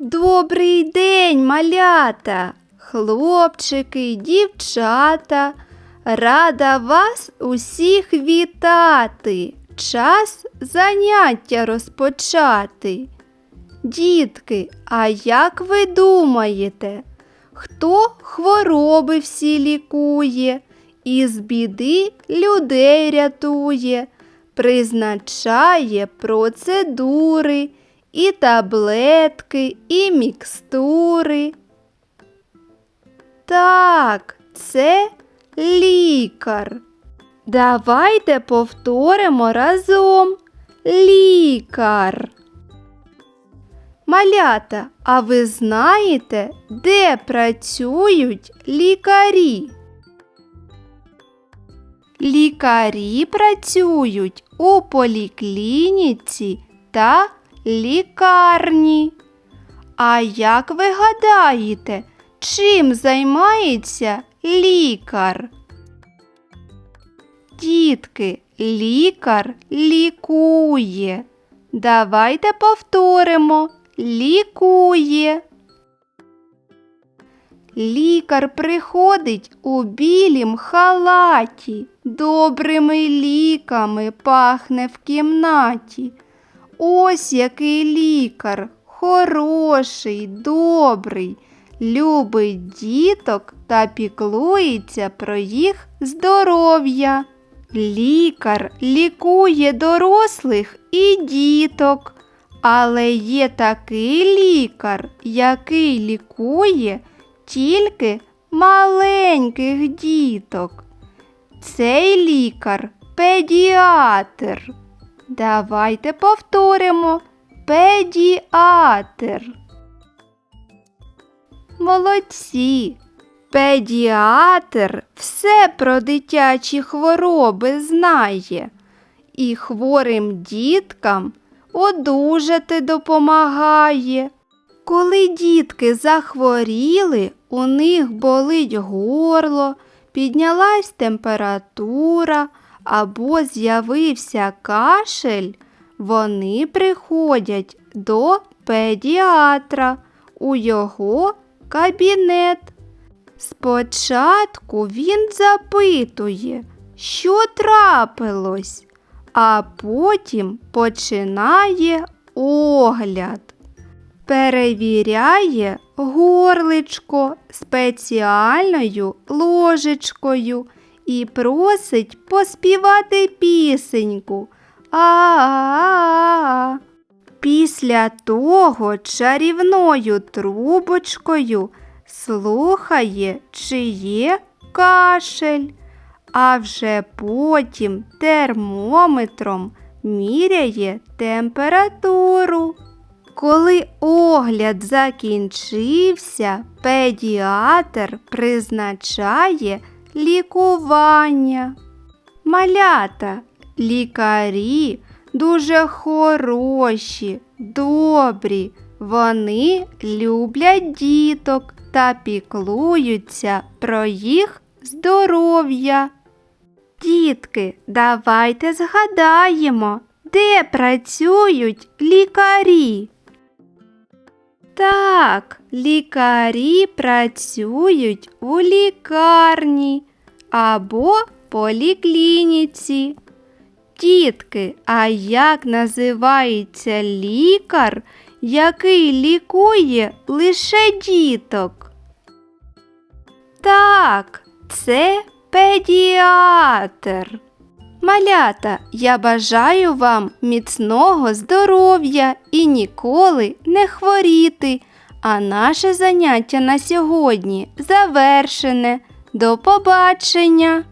Добрий день, малята, хлопчики, дівчата. Рада вас усіх вітати. Час заняття розпочати. Дітки, а як ви думаєте, хто хвороби всі лікує, із біди людей рятує, призначає процедури, і таблетки, і мікстури? Так, це лікар. Давайте повторимо разом. Лікар. Малята, а ви знаєте, де працюють лікарі? Лікарі працюють у поліклініці та лікарні. А як ви гадаєте, чим займається лікар? Дітки, лікар лікує. Давайте повторимо. Лікує. Лікар приходить у білім халаті, добрими ліками пахне в кімнаті. Ось який лікар, хороший, добрий, любить діток та піклується про їх здоров'я. Лікар лікує дорослих і діток, але є такий лікар, який лікує тільки маленьких діток. Цей лікар педіатр. Давайте повторимо педіатр. Молодці. Педіатр все про дитячі хвороби знає і хворим діткам одужати допомагає. Коли дітки захворіли, у них болить горло, піднялась температура або з'явився кашель, вони приходять до педіатра у його кабінет. Спочатку він запитує, що трапилось, а потім починає огляд. Перевіряє горличко спеціальною ложечкою і просить поспівати пісеньку. А-а-а. Після того чарівною трубочкою слухає, чи є кашель, а вже потім термометром міряє температуру. Коли огляд закінчився, педіатр призначає лікування. Малята, лікарі дуже хороші, добрі. Вони люблять діток та піклуються про їх здоров'я. Дітки, давайте згадаємо, де працюють лікарі. Так, лікарі працюють у лікарні або поліклініці. Дітки, а як називається лікар, який лікує лише діток? Так, це педіатр. Малята, я бажаю вам міцного здоров'я і ніколи не хворіти. А наше заняття на сьогодні завершене. До побачення!